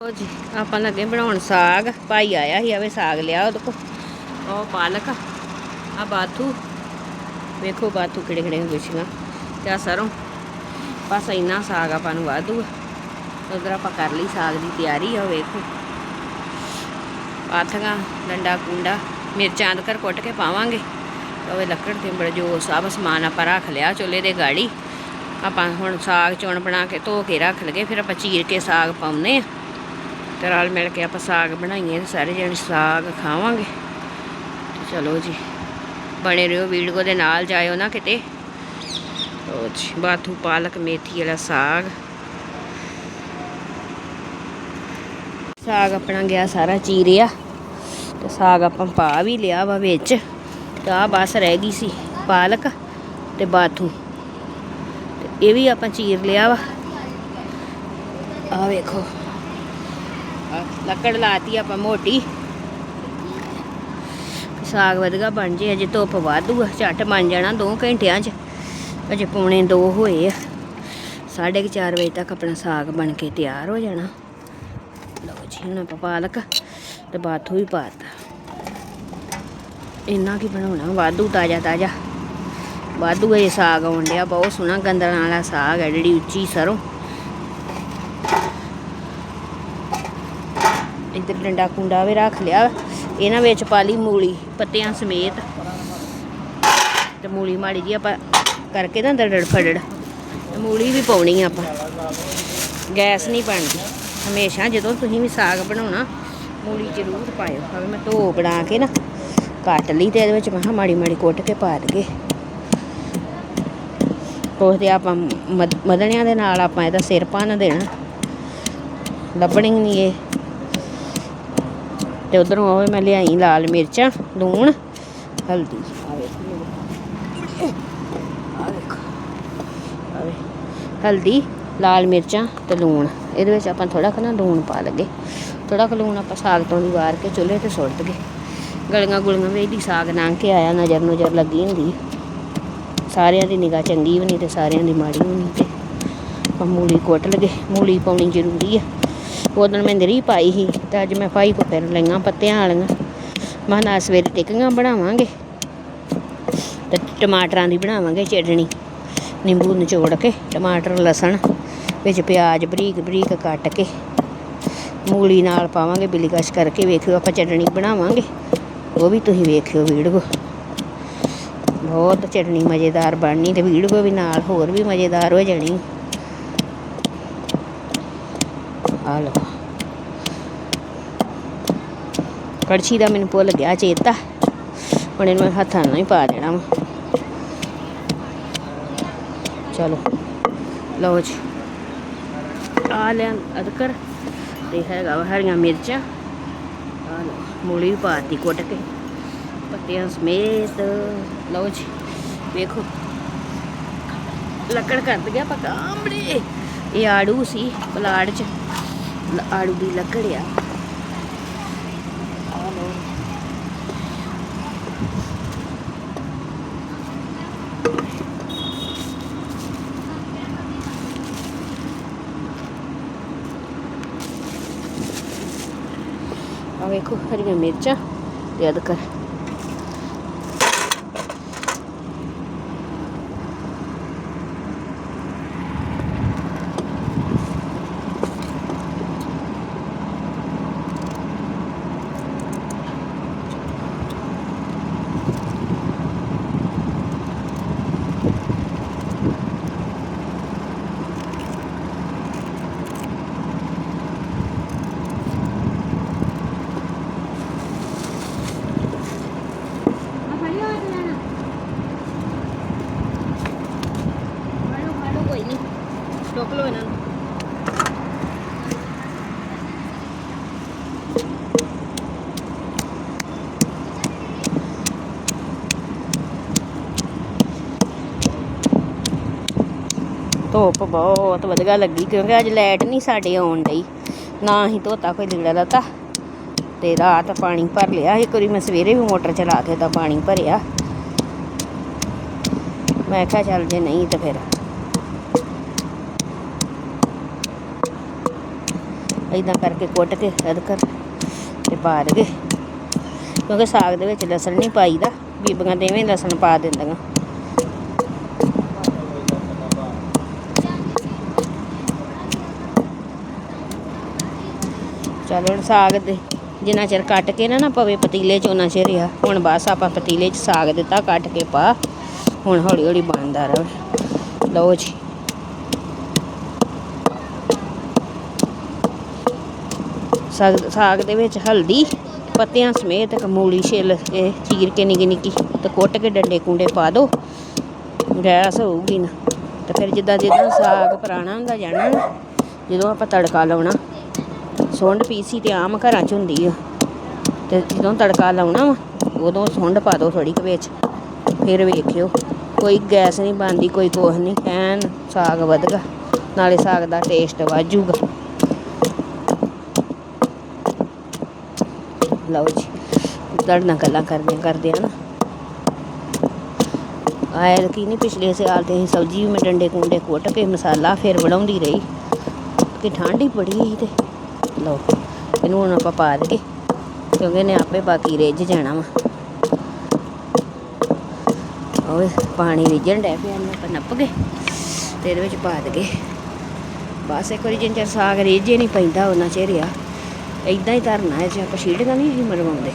ਲਓ ਜੀ, ਆਪਾਂ ਲੱਗੇ ਬਣਾਉਣ ਸਾਗ। ਭਾਈ ਆਇਆ ਸੀ, ਆਵੇ ਸਾਗ ਲਿਆ ਉਹਦੇ ਕੋ ਉਹ ਪਾਲਕ ਆ ਬਾਥੂ। ਵੇਖੋ ਬਾਥੂ ਕਿਹੜੇ ਕਿਹੜੇ ਗੁੱਛੀਆਂ ਤੇ ਆ ਸਰੋਂ। ਬਸ ਇੰਨਾ ਸਾਗ ਆਪਾਂ ਨੂੰ ਵਾਧੂ ਉਧਰ ਆਪਾਂ ਕਰ ਲਈ ਸਾਗ ਦੀ ਤਿਆਰੀ ਆ ਵੇਖੋ। ਪਾਥੀਆਂ ਡੰਡਾ, ਕੁੰਡਾ, ਮਿਰਚਾਂ ਅਦਕਰ ਕੁੱਟ ਕੇ ਪਾਵਾਂਗੇ। ਉਹ ਲੱਕੜ ਤੇ ਬੜਾ ਜੋ ਸਭ ਸਮਾਨ ਆਪਾਂ ਰੱਖ ਲਿਆ, ਚੁੱਲ੍ਹੇ ਦੇ ਗਾੜੀ। ਆਪਾਂ ਹੁਣ ਸਾਗ ਚੁਣ ਬਣਾ ਕੇ ਧੋ ਕੇ ਰੱਖ ਲਗੇ, ਫਿਰ ਆਪਾਂ ਚੀਰ ਕੇ ਸਾਗ ਪਾਉਨੇ ਆ। ਤੇ ਰਲ ਮਿਲ ਕੇ ਆਪਾਂ ਸਾਗ ਬਣਾਈਏ ਤੇ ਸਾਰੇ ਜਣੇ ਸਾਗ ਖਾਵਾਂਗੇ। ਤੇ ਚਲੋ ਜੀ, ਬਣੇ ਰਹੋ ਵੀਡੀਓ ਦੇ ਨਾਲ, ਜਾਇਓ ਨਾ ਕਿਤੇ। ਲਓ ਜੀ, ਬਾਥੂ ਪਾਲਕ, ਮੇਥੀ ਵਾਲਾ ਸਾਗ। ਸਾਗ ਆਪਣਾ ਗਿਆ ਸਾਰਾ ਚੀਰਿਆ ਤੇ ਸਾਗ ਆਪਾਂ ਪਾ ਵੀ ਲਿਆ ਵਾ ਵਿੱਚ। ਤੇ ਆ ਬਸ ਰਹਿ ਗਈ ਸੀ ਪਾਲਕ ਤੇ ਬਾਥੂ। ਇਹ ਵੀ ਆਪਾਂ ਚੀਰ ਲਿਆ ਵਾ। ਆ ਵੇਖੋ। ਲੱਕੜ ਲਾਤੀ ਆਪਾਂ ਮੋਟੀ। ਸਾਗ ਵਧਗਾ ਬਣ ਜੇ, ਅਜੇ ਧੁੱਪ ਵਾਧੂ ਆ, ਝੱਟ ਬਣ ਜਾਣਾ 2 ਘੰਟਿਆਂ 'ਚ। ਅਜੇ ਪੌਣੇ 2 ਹੋਏ ਆ। 4:30 ਵਜੇ ਤੱਕ ਆਪਣਾ ਸਾਗ ਬਣ ਕੇ ਤਿਆਰ ਹੋ ਜਾਣਾ। ਲਓ ਜੀ, ਹੁਣ ਆਪਾਂ ਪਾਲਕ ਤੇ ਬਾਥੂ ਵੀ ਪਾਤਾ। ਇੰਨਾ ਕੀ ਬਣਾਉਣਾ, ਵਾਧੂ ਤਾਜ਼ਾ ਤਾਜ਼ਾ। ਵਾਧੂ ਇਹ ਸਾਗ ਆਉਣ ਡਿਆ, ਬਹੁਤ ਸੋਹਣਾ ਗੰਦਲਾਂ ਵਾਲਾ ਸਾਗ ਹੈ, ਜਿਹੜੀ ਉੱਚੀ ਸਰੋਂ। ਇੱਧਰ ਡੰਡਾ ਕੁੰਡਾ ਵੀ ਰੱਖ ਲਿਆ ਇਹਨਾਂ ਵਿੱਚ ਪਾ ਲਈ ਮੂਲੀ, ਪੱਤਿਆਂ ਸਮੇਤ। ਤੇ ਮੂਲੀ ਮਾੜੀ ਜੀ ਆਪਾਂ ਕਰਕੇ ਨਾ ਦੜੜ ਫੜੜ ਮੂਲੀ ਵੀ ਪਾਉਣੀ ਆਪਾਂ। ਗੈਸ ਨਹੀਂ ਬਣਦੀ। ਹਮੇਸ਼ਾ ਜਦੋਂ ਤੁਸੀਂ ਵੀ ਸਾਗ ਬਣਾਉਣਾ, ਮੂਲੀ ਜ਼ਰੂਰ ਪਾਇਓ। ਭਾਵੇਂ ਮੈਂ ਧੋ ਬਣਾ ਕੇ ਨਾ ਕੱਟ ਲਈ ਤੇ ਇਹਦੇ ਵਿੱਚ ਮੈਂ ਕਿਹਾ ਮਾੜੀ ਮਾੜੀ ਕੁੱਟ ਕੇ ਪਾ ਦਈਏ। ਉਹ ਤੇ ਆਪਾਂ ਮਦ- ਮਦਣਿਆਂ ਦੇ ਨਾਲ ਆਪਾਂ ਇਹਦਾ ਸਿਰ ਭੰਨ ਦੇਣਾ। ਲੱਭਣੀ ਨਹੀਂ ਇਹ। ਤੇ ਉਧਰੋਂ ਉਹ ਮੈਂ ਲਿਆਈ ਲਾਲ ਮਿਰਚਾਂ, ਲੂਣ, ਹਲਦੀ। ਹਲਦੀ, ਲਾਲ ਮਿਰਚਾਂ ਤੇ ਲੂਣ। ਇਹਦੇ ਵਿੱਚ ਆਪਾਂ ਥੋੜਾ ਕੁ ਨਾ ਲੂਣ ਪਾ ਲਗੇ ਥੋੜਾ ਕੁ ਲੂਣ ਆਪਾਂ ਸਾਗ ਤੋਂ ਦੀ ਵਾਰ ਕੇ ਚੁੱਲ੍ਹੇ ਤੇ ਸੁੱਟ ਦਗੇ ਗਲੀਆਂ ਗੁਲੀਆਂ ਵੇਦੀ ਸਾਗ ਲੰਘ ਕੇ ਆਇਆ, ਨਜ਼ਰ ਨਜ਼ਰ ਲੱਗੀ ਹੁੰਦੀ। ਸਾਰਿਆਂ ਦੀ ਨਿਗਾਹ ਚੰਗੀ ਵੀ ਨਹੀਂ ਤੇ ਸਾਰਿਆਂ ਦੀ ਮਾੜੀ ਵੀ ਨਹੀਂ ਤੇ ਆਪਾਂ ਮੂਲੀ ਕੁੱਟ ਲਗੇ ਮੂਲੀ ਪਾਉਣੀ ਜ਼ਰੂਰੀ ਆ। ਉਦੋਂ ਮੈਂ ਨਰੀ ਪਾਈ ਸੀ ਤੇ ਅੱਜ ਮੈਂ ਭਾਈ ਕੋ ਫਿਰ ਲਈਆਂ ਪੱਤਿਆਂ ਵਾਲੀਆਂ। ਮੈਂ ਨਾ ਸਵੇਰੇ ਟਿੱਕੀਆਂ ਬਣਾਵਾਂਗੇ ਤੇ ਟਮਾਟਰਾਂ ਦੀ ਬਣਾਵਾਂਗੇ ਚਟਣੀ, ਨਿੰਬੂ, ਨਿਚੋੜ ਕੇ, ਟਮਾਟਰ, ਲਸਣ ਵਿੱਚ ਪਿਆਜ਼ ਬਰੀਕ ਬਰੀਕ ਕੱਟ ਕੇ, ਮੂਲੀ ਨਾਲ ਪਾਵਾਂਗੇ, ਬਿਲੀਕਸ਼ ਕਰਕੇ ਵੇਖਿਓ ਆਪਾਂ ਚਟਣੀ ਬਣਾਵਾਂਗੇ, ਉਹ ਵੀ ਤੁਸੀਂ ਵੇਖਿਓ ਵੀਡੀਓ। ਬਹੁਤ ਚਟਣੀ ਮਜ਼ੇਦਾਰ ਬਣਨੀ ਤੇ ਵੀਡੀਓ ਵੀ ਨਾਲ ਹੋਰ ਵੀ ਮਜ਼ੇਦਾਰ ਹੋ ਜਾਣੀ। ਆ ਲਓ। ਕੜਛੀ ਦਾ ਮੈਨੂੰ ਭੁੱਲ ਗਿਆ, ਚੇਤਾ। ਹੁਣ ਇਹਨੂੰ ਮੈਂ ਹੱਥਾਂ ਨਾਲ ਹੀ ਪਾ ਦੇਣਾ ਵਾ। ਚਲੋ, ਲਓ ਜੀ। ਆ ਲੈ ਅਦਕਰ, ਤੇ ਹੈਗਾ ਵਾ ਹਰੀਆਂ ਮਿਰਚਾਂ। ਆ ਲਓ, ਮੂਲੀ ਵੀ ਪਾਤੀ ਕੁੱਟ ਕੇ। ਪੱਤਿਆਂ ਸਮੇਤ, ਲਓ ਜੀ, ਵੇਖੋ। ਲੱਕੜ ਕਰ ਗਿਆ ਪਕਾ ਇਹ ਆੜੂ ਸੀ ਪਲਾੜ ਚ। ਲ- ਆੜੂ ਦੀ ਲੱਕੜ ਵੇਖੋ ਹਰੀਆਂ ਮਿਰਚਾਂ ਤੇ ਅਦਰਕ ਆ ਫੜਿਓ ਹੱਥ ਲੈਣਾ ਫੜੋ ਫੜੋ ਕੋਈ ਨਹੀਂ। ਟੋਕ ਲਓ ਇਹਨਾਂ ਨੂੰ। ਧੁੱਪ ਬਹੁਤ ਵਧੀਆ ਲੱਗੀ ਕਿਉਂਕਿ ਅੱਜ ਲਾਈਟ ਨਹੀਂ ਸਾਡੇ ਆਉਣ ਡਈ। ਨਾ ਹੀ ਧੋਤਾ ਕੋਈ ਲੀੜਾ ਲਾਤਾ ਤੇ ਰਾਤ ਪਾਣੀ ਭਰ ਲਿਆ। ਇੱਕ ਵਾਰੀ ਮੈਂ ਸਵੇਰੇ ਵੀ ਮੋਟਰ ਚਲਾ ਕੇ ਤਾਂ ਪਾਣੀ ਭਰਿਆ। ਮੈਂ ਕਿਹਾ ਚੱਲ ਜੇ ਨਹੀਂ ਤਾਂ ਫਿਰ ਇਦਾਂ ਕਰਕੇ ਕੁੱਟ ਕੇ ਅਦਰਕ ਤੇ ਪਾ ਦੇਗੇ ਕਿਉਂਕਿ ਸਾਗ ਦੇ ਵਿੱਚ ਲਸਣ ਨਹੀਂ ਪਾਈਦਾ, ਬੀਬੀਆਂ ਦੇਵੇਂ ਲਸਣ ਪਾ ਦਿੰਦੀਆਂ। ਚਲੋ ਹੁਣ ਸਾਗ ਦੇ ਜਿੰਨਾ ਚਿਰ ਕੱਟ ਕੇ ਨਾ ਨਾ ਪਵੇ ਪਤੀਲੇ 'ਚ ਉਹਨਾਂ ਚਿਰ ਆ। ਹੁਣ ਬਸ ਆਪਾਂ ਪਤੀਲੇ 'ਚ ਸਾਗ ਦਿੱਤਾ, ਕੱਟ ਕੇ ਪਾ। ਹੁਣ ਹੌਲੀ ਹੌਲੀ ਬਣਦਾ ਰਹੇ ਲਓ ਜੀ। ਸਾਗ ਸਾਗ ਦੇ ਵਿੱਚ ਹਲਦੀ ਪੱਤਿਆਂ ਸਮੇਤ ਮੂਲੀ ਛਿੱਲ ਕੇ ਚੀਰ ਕੇ ਨਿੱਕੀ ਨਿੱਕੀ ਤੇ ਕੁੱਟ ਕੇ ਡੰਡੇ ਕੁੰਡੇ ਪਾ ਦਿਓ ਗੈਸ ਹੋਊਗੀ ਨਾ। ਤੇ ਫਿਰ ਜਿੱਦਾਂ ਜਿੱਦਾਂ ਸਾਗ ਪੁਰਾਣਾ ਹੁੰਦਾ ਜਾਣਾ ਨਾ, ਜਦੋਂ ਆਪਾਂ ਤੜਕਾ ਲਾਉਣਾ ਸੁੰਡ ਪੀਸੀ ਤੇ ਆਮ ਘਰਾਂ 'ਚ ਹੁੰਦੀ ਆ। ਤੇ ਜਦੋਂ ਤੜਕਾ ਲਾਉਣਾ ਵਾ ਉਦੋਂ ਸੁੰਡ ਪਾ ਦਿਓ ਥੋੜੀ ਕੁ ਵਿੱਚ। ਫਿਰ ਵੇਖਿਓ ਕੋਈ ਗੈਸ ਨਹੀਂ ਬਣਦੀ ਕੋਈ ਕੁਛ ਨਹੀਂ ਐਨ ਸਾਗ ਵਧਗਾ ਨਾਲੇ ਸਾਗ ਦਾ ਟੇਸਟ ਵਾਜੂਗਾ ਲਓ ਜੀ। ਤੁਹਾਡੇ ਨਾਲ ਗੱਲਾਂ ਕਰਦੇ ਕਰਦੇ ਆ ਨਾ। ਕੀ ਨਹੀਂ ਪਿਛਲੇ ਸਾਲ ਤੇ ਸਬਜ਼ੀ ਵੀ ਮੈਂ ਡੰਡੇ ਕੁੰਡੇ ਕੁੱਟ ਕੇ ਮਸਾਲਾ ਫਿਰ ਬਣਾਉਂਦੀ ਰਹੀ। ਕਿ ਠੰਡ ਹੀ ਬੜੀ ਸੀ ਤੇ। ਲਓ, ਇਹਨੂੰ ਹੁਣ ਆਪਾਂ ਪਾ ਦਈਏ, ਕਿਉਂਕਿ ਇਹਨੇ ਆਪੇ ਬਾਕੀ ਰਿੱਝ ਜਾਣਾ ਵਾ। ਓਏ, ਪਾਣੀ ਰਿੱਝਣ ਡੈ ਪਿਆ, ਇਹਨੂੰ ਆਪਾਂ ਨੱਪ ਗਏ ਤੇ ਇਹਦੇ ਵਿੱਚ ਪਾ ਦਈਏ। ਬਸ ਇੱਕ ਵਾਰੀ ਜਿੰਨ ਚਿਰ ਸਾਗ ਰਿੱਝੇ ਨਹੀਂ ਪੈਂਦਾ ਉਹਨਾਂ ਚਿਰ ਆ। ਇਦਾਂ ਹੀ ਧਰਨਾ ਹੈ, ਜੇ ਆਪਾਂ ਛੀੜੀਆਂ ਨਹੀਂ ਸੀ ਮਰਵਾਉਂਦੇ।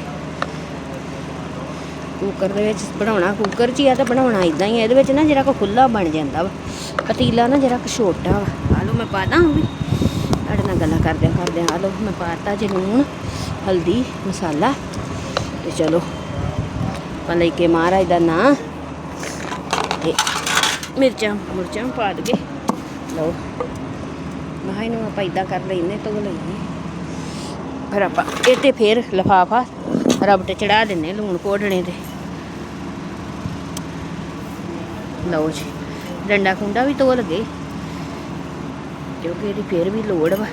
ਕੁੱਕਰ ਦੇ ਵਿੱਚ ਬਣਾਉਣਾ ਕੁੱਕਰ 'ਚ ਹੀ ਆ ਤਾਂ ਬਣਾਉਣਾ ਇਦਾਂ ਹੀ ਆ। ਇਹਦੇ ਵਿੱਚ ਨਾ ਜਿਹੜਾ ਕੋ ਖੁੱਲਾ ਬਣ ਜਾਂਦਾ ਵਾ। ਪਤੀਲਾ ਨਾ ਜਿਹੜਾ ਕੁ ਛੋਟਾ ਵਾ। ਆ ਮੈਂ ਪਾਦਾ ਹਾਂ ਵੀ। ਤੁਹਾਡੇ ਨਾਲ ਗੱਲਾਂ ਕਰਦੇ ਕਰਦੇ ਆ ਮੈਂ ਪਾਤਾ ਜੇ ਲੂਣ, ਹਲਦੀ, ਮਸਾਲਾ। ਤੇ ਚਲੋ, ਆਪਾਂ ਲੈ ਕੇ ਮਹਾਰਾਜ ਦਾ ਨਾਂ। ਤੇ ਮਿਰਚਾਂ, ਮੁਰਚਾਂ ਪਾ ਦਗੇ ਲਓ। ਮੈਂ ਇਹਨੂੰ ਆਪਾਂ ਇਦਾਂ ਕਰ ਲੈਨੇ ਤੋਂ ਲੈਨੇ ਫਿਰ ਆਪਾਂ ਇਹ ਤੇ ਫਿਰ ਲਫਾਫਾ ਤੇ ਚੜਾ ਦਿੰਨੇ ਲੂਣ ਕੋੜਨੇ ਤੇ। ਲਓ ਜੀ, ਡੰਡਾ ਖੁੰਡਾ ਵੀ ਧੋ ਲਗੇ। ਕਿਉਂਕਿ ਇਹਦੀ ਫਿਰ ਵੀ ਲੋੜ ਵਾ।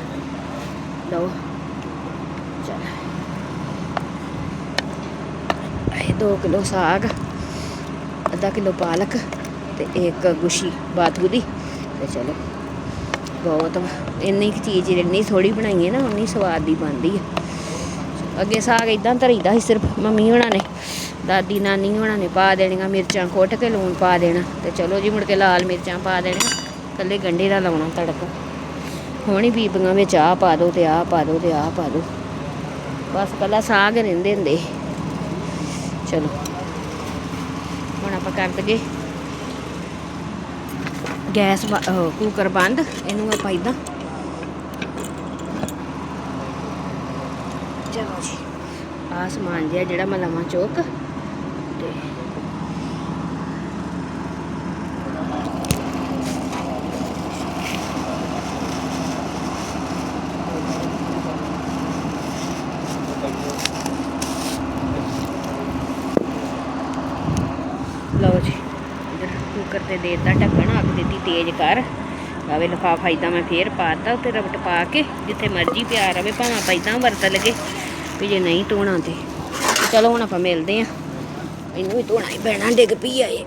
ਲਓ, ਚਲ। ਇਹ 2 ਕਿਲੋ ਸਾਗ, ਅੱਧਾ ਕਿਲੋ ਪਾਲਕ ਤੇ ਇੱਕ ਗੁਸ਼ੀ ਬਾਥੂ ਦੀ। ਤੇ ਚਲੋ। ਬਹੁਤ ਇੰਨੀ ਕੁ ਚੀਜ਼ ਇੰਨੀ ਥੋੜੀ ਬਣਾਈ ਹੈ ਨਾ ਉਨੀ ਸਵਾਦ ਦੀ ਬਣਦੀ ਆ। ਅੱਗੇ ਸਾਗ ਇਦਾਂ ਧਰੀਦਾ ਸੀ ਸਿਰਫ ਮੰਮੀ ਹੋਣਾ ਨੇ, ਦਾਦੀ ਨਾਨੀ ਹੋਣਾ ਨੇ ਪਾ ਦੇਣੀਆਂ ਮਿਰਚਾਂ ਕੁੱਟ ਕੇ ਲੂਣ ਪਾ ਦੇਣਾ ਤੇ ਚਲੋ ਜੀ ਮੁੜ ਕੇ ਲਾਲ ਮਿਰਚਾਂ ਪਾ ਦੇਣੀਆਂ ਕੱਲੇ ਗੰਢੇ ਦਾ ਲਾਉਣਾ ਤੜਕਾ। ਹੁਣ ਹੀ ਬੀਬੀਆਂ ਵਿੱਚ ਆਹ ਪਾ ਦਿਓ ਤੇ ਆਹ ਪਾ ਦਿਓ ਤੇ ਆਹ ਪਾ ਦਿਓ ਬਸ ਕੱਲਾ ਸਾਗ ਰਹਿੰਦੇ ਹੁੰਦੇ ਚਲੋ, ਹੁਣ ਆਪਾਂ ਕਰ ਦਈਏ। ਗੈਸ ਬ- ਕੁੱਕਰ ਬੰਦ, ਇਹਨੂੰ ਆਪਾਂ ਇਦਾਂ ਚਲੋ ਜੀ, ਆਹ ਸਮਾਨ ਜਿਹਾ ਜਿਹੜਾ ਮੈਂ ਲਵਾਂ ਚੋਕ, ਤੇ ਲਓ ਜੀ, ਇਧਰ ਕੁੱਕਰ ਤੇ ਦੇ ਦਿੱਤਾ ਕਰ ਆਵੇ ਲਫਾਫਾ ਇਦਾਂ ਮੈਂ ਫੇਰ ਪਾਤਾ, ਉੱਤੇ ਰਬਟ ਪਾ ਕੇ, ਜਿੱਥੇ ਮਰਜ਼ੀ ਪਿਆ ਰਵੇ ਭਾਵੇਂ ਆਪਾਂ ਇਦਾਂ ਵਰਤ ਲਗੇ ਵੀ ਜੇ ਨਹੀਂ ਧੋਣਾ ਤੇ। ਚਲੋ ਹੁਣ ਆਪਾਂ ਮਿਲਦੇ ਆ। ਇਹਨੂੰ ਵੀ ਧੋਣਾ ਹੀ ਪੈਣਾ, ਡਿੱਗ ਪਈ ਆ ਇਹ।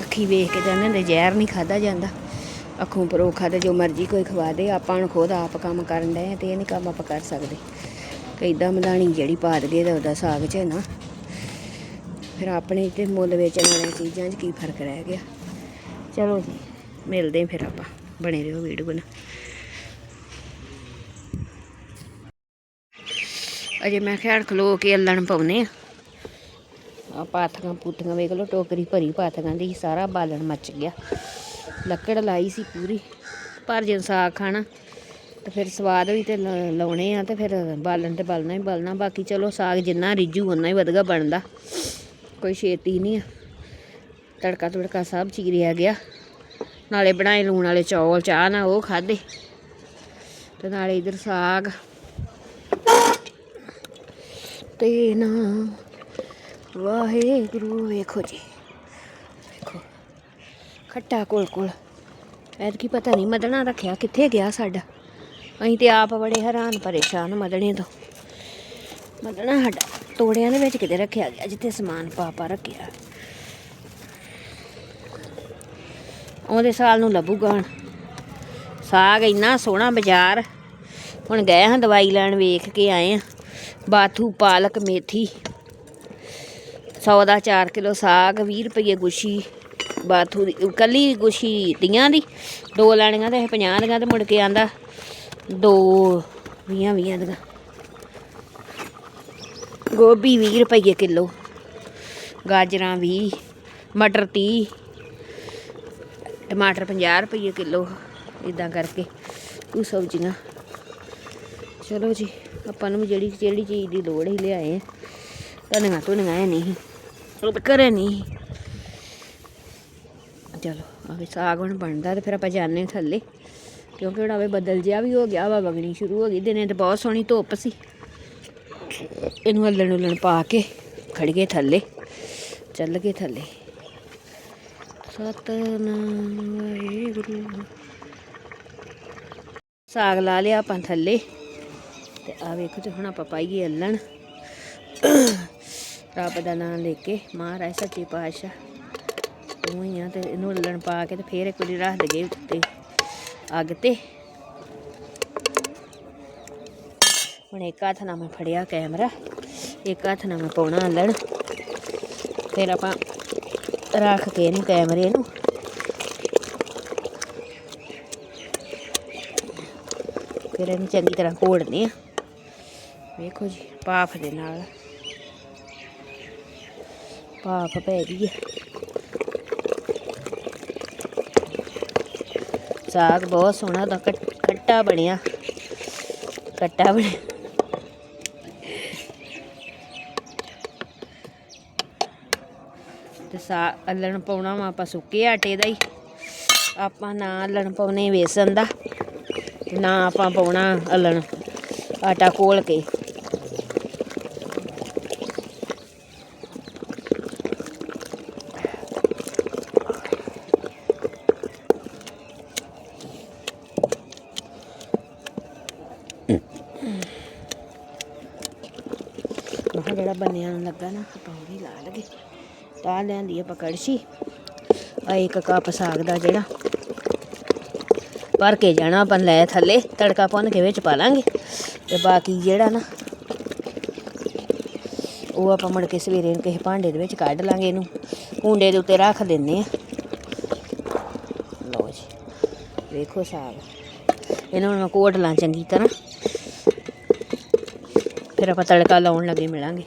ਅੱਖੀ ਵੇਖ ਕੇ ਜਾਂਦੇ ਹੁੰਦੇ, ਜ਼ਹਿਰ ਨਹੀਂ ਖਾਦਾ ਜਾਂਦਾ। ਅੱਖੋਂ ਪਰੋਖਾ ਤੇ ਜੋ ਮਰਜ਼ੀ ਕੋਈ ਖਵਾ ਦੇ, ਆਪਾਂ ਨੂੰ ਖੁਦ ਆਪ ਕੰਮ ਕਰਨ ਡਏ ਤੇ ਇਹ ਨਹੀਂ ਕੰਮ ਆਪਾਂ ਕਰ ਸਕਦੇ। ਕਈਦਾਂ ਮਧਾਣੀ ਜਿਹੜੀ ਪਾ ਦਗੇ ਤਾਂ ਉਹਦਾ ਸਾਗ 'ਚ ਨਾ। ਫਿਰ ਆਪਣੇ ਤੇ ਮੁੱਲ ਵੇਚਣ ਵਾਲੀਆਂ ਚੀਜ਼ਾਂ 'ਚ ਕੀ ਫ਼ਰਕ ਰਹਿ ਗਿਆ। ਚਲੋ ਜੀ। ਮਿਲਦੇ ਹਾਂ ਫਿਰ ਆਪਾਂ, ਬਣੇ ਰਹੋ ਵੀਡੀਓ ਨਾਲ ਅਜੇ ਮੈਂ ਖਿਆਲ ਖਲੋ ਕੇ ਅੱਲਣ ਪਾਉਨੇ ਆ। ਆ ਪਾਥੀਆਂ ਪੂਥੀਆਂ ਵੇਖ ਲਓ, ਟੋਕਰੀ ਭਰੀ ਪਾਥੀਆਂ ਦੀ, ਸਾਰਾ ਬਾਲਣ ਮੱਚ ਗਿਆ। ਲੱਕੜ ਲਾਈ ਸੀ ਪੂਰੀ, ਪਰ ਜੇ ਸਾਗ ਖਾਣਾ, ਤੇ ਫਿਰ ਸਵਾਦ ਵੀ ਤੇ ਲ- ਲਾਉਣੇ ਆ, ਤੇ ਫਿਰ ਬਾਲਣ ਤੇ ਬਾਲਣਾ ਹੀ ਬਾਲਣਾ, ਬਾਕੀ ਚਲੋ ਸਾਗ ਜਿੰਨਾ ਰਿੱਝੂ ਉਨਾ ਹੀ ਵਧਗਾ ਬਣਦਾ। ਕੋਈ ਛੇਤੀ ਨਹੀਂ ਆ। ਤੜਕਾ ਤੁੜਕਾ ਸਭ ਚੀਰਿਆ ਗਿਆ। ਨਾਲੇ ਬਣਾਏ ਲੂਣ ਵਾਲੇ ਚੌਲ, ਚਾਹ ਨਾਲ ਉਹ ਖਾਦੇ ਤੇ ਨਾਲੇ ਇਧਰ ਸਾਗ ਤੇ ਨਾ ਵਾਹਿਗੁਰੂ, ਵੇਖੋ ਜੀ, ਵੇਖੋ, ਖੱਟਾ ਕੋਲ ਕੋਲ। ਐਤਕੀ ਪਤਾ ਨਹੀਂ ਮਦਣਾ ਰੱਖਿਆ ਕਿੱਥੇ ਗਿਆ ਸਾਡਾ। ਅਸੀਂ ਤੇ ਆਪ ਬੜੇ ਹੈਰਾਨ ਪਰੇਸ਼ਾਨ ਮਦਣੇ ਤੋਂ। ਮਦਣਾ ਸਾਡਾ ਤੋੜਿਆਂ ਦੇ ਵਿੱਚ ਕਿਤੇ ਰੱਖਿਆ ਗਿਆ, ਜਿੱਥੇ ਸਮਾਨ ਪਾ ਪਾ ਰੱਖਿਆ। ਉਹਦੇ ਸਾਲ ਨੂੰ ਲੱਭੂਗਾ ਹੁਣ। ਸਾਗ ਇੰਨਾ ਸੋਹਣਾ ਬਾਜ਼ਾਰ। ਹੁਣ ਗਏ ਹਾਂ ਦਵਾਈ ਲੈਣ, ਵੇਖ ਕੇ ਆਏ ਆ ਬਾਥੂ, ਪਾਲਕ, ਮੇਥੀ। 100 ਦਾ 4 ਕਿਲੋ ਸਾਗ 20 ਰੁਪਏ ਗੁੱਛੀ। ਬਾਥੂ ਦੀ ਕੱਲੀ ਗੁੱਛੀ ਤੀਆਂ ਦੀ। ਦੋ ਲੈਣੀਆਂ ਤੇ ਇਹ 50 ਦੀਆਂ ਤੇ ਮੁੜ ਕੇ ਆਂਦਾ ਦੋ 20 20 ਦੀਆਂ। ਗੋਭੀ 20 ਰੁਪਏ ਕਿਲੋ। ਗਾਜਰਾਂ 20 ਮਟਰ 30 ਟਮਾਟਰ 50 ਰੁਪਏ ਕਿਲੋ ਇਦਾਂ ਕਰਕੇ ਉਹ ਸਬਜ਼ੀਆਂ। ਚਲੋ ਜੀ, ਆਪਾਂ ਨੂੰ ਵੀ ਜਿਹੜੀ ਜਿਹੜੀ ਚੀਜ਼ ਦੀ ਲੋੜ ਹੀ ਲਿਆਏ ਆ। ਧਨੀਆ ਧੁਨੀਆ ਹੈ ਨਹੀਂ ਉਹ ਤਾਂ ਘਰੇ ਨਹੀਂ। ਚਲੋ ਅਵੇ ਸਾਗ ਹੁਣ ਬਣਦਾ ਤੇ ਫਿਰ ਆਪਾਂ ਜਾਂਦੇ ਹਾਂ ਥੱਲੇ। ਕਿਉਂਕਿ ਹੁਣ ਆਵੇ ਬਦਲ ਜਿਹਾ ਵੀ ਹੋ ਗਿਆ ਵਾ ਵਗਣੀ ਸ਼ੁਰੂ ਹੋ ਗਈ, ਦਿਨੇ ਤੇ ਬਹੁਤ ਸੋਹਣੀ ਧੁੱਪ ਸੀ। ਇਹਨੂੰ ਹੱਲਣ ਹੁੱਲਣ ਪਾ ਕੇ ਖੜ ਗਏ ਥੱਲੇ, ਚੱਲ ਗਏ ਥੱਲੇ। ਸਤਨਾਮ ਵਾਹਿਗੁਰੂ। ਸਾਗ ਲਾ ਲਿਆ ਆਪਾਂ ਥੱਲੇ ਤੇ ਆ ਵੇਖੋ ਤੇ ਹੁਣ ਆਪਾਂ ਪਾਈਏ ਅੱਲਣ। ਰੱਬ ਦਾ ਨਾਮ ਲੈ ਕੇ ਮਹਾਰਾਜ ਸੱਚੇ ਪਾਤਸ਼ਾਹ। ਤੂੰ ਹੀ ਆ ਤੇ ਇਹਨੂੰ ਅੱਲਣ ਪਾ ਕੇ ਤੇ ਫੇਰ ਇੱਕ ਵਾਰੀ ਰੱਖ ਦਗੇ ਉੱਤੇ ਅੱਗ ਤੇ। ਹੁਣ ਇੱਕ ਹੱਥ ਨਾਲ ਮੈਂ ਫੜਿਆ ਕੈਮਰਾ, ਇੱਕ ਹੱਥ ਨਾਲ ਮੈਂ ਪਾਉਣਾ ਅੱਲਣ। ਫਿਰ ਆਪਾਂ ਰੱਖ ਕੇ ਇਹਨੂੰ ਕੈਮਰੇ ਨੂੰ। ਫਿਰ ਇਹਨੂੰ ਚੰਗੀ ਤਰ੍ਹਾਂ ਘੋੜਨੇ ਆ। ਵੇਖੋ ਜੀ, ਭਾਫ ਦੇ ਨਾਲ। ਭਾਫ ਪੈ ਗਈ ਸਾਗ ਬਹੁਤ ਸੋਹਣਾ ਦਾ ਖੱਟਾ ਬਣਿਆ। ਖੱਟਾ ਬਣਿਆ। ਸਾ ਅੱਲਣ ਪਾਉਣਾ ਵਾ ਆਪਾਂ ਸੁੱਕੇ ਆਟੇ ਦਾ ਹੀ। ਆਪਾਂ ਨਾ ਅੱਲਣ ਪਾਉਣੇ ਵੇਸਣ ਦਾ ਤੇ ਨਾ ਆਪਾਂ ਪਾਉਣਾ ਅੱਲਣ ਆਟਾ ਕੋਲ ਕੇ। ਮੈਂ ਜਿਹੜਾ ਬੰਨਿਆ ਨੂੰ ਲੱਗਾ ਨਾ ਆਪਾਂ ਉਹ ਵੀ ਲਾ ਲਗੇ ਤਾਂ ਲਿਆਂਦੀ ਆਪਾਂ ਕੜਛੀ। ਆ ਇੱਕ ਕੱਪ ਸਾਗ ਦਾ ਜਿਹੜਾ। ਭਰ ਕੇ ਜਾਣਾ ਆਪਾਂ ਲੈ ਥੱਲੇ, ਤੜਕਾ ਭੁੰਨ ਕੇ ਵਿੱਚ ਪਾ ਲਾਂਗੇ। ਤੇ ਬਾਕੀ ਜਿਹੜਾ ਨਾ, ਉਹ ਆਪਾਂ ਮੁੜ ਕੇ ਸਵੇਰੇ ਨੂੰ ਕਿਸੇ ਭਾਂਡੇ ਦੇ ਵਿੱਚ ਕੱਢ ਲਾਂਗੇ ਇਹਨੂੰ। ਕੁੰਡੇ ਦੇ ਉੱਤੇ ਰੱਖ ਦਿੰਨੇ ਆ। ਲਓ ਜੀ, ਵੇਖੋ ਸਾਗ। ਇਹਨੂੰ ਹੁਣ ਮੈਂ ਕੋਟ ਲਾਂ ਚੰਗੀ ਤਰ੍ਹਾਂ। ਫਿਰ ਆਪਾਂ ਤੜਕਾ ਲਾਉਣ ਲੱਗੇ ਮਿਲਾਂਗੇ।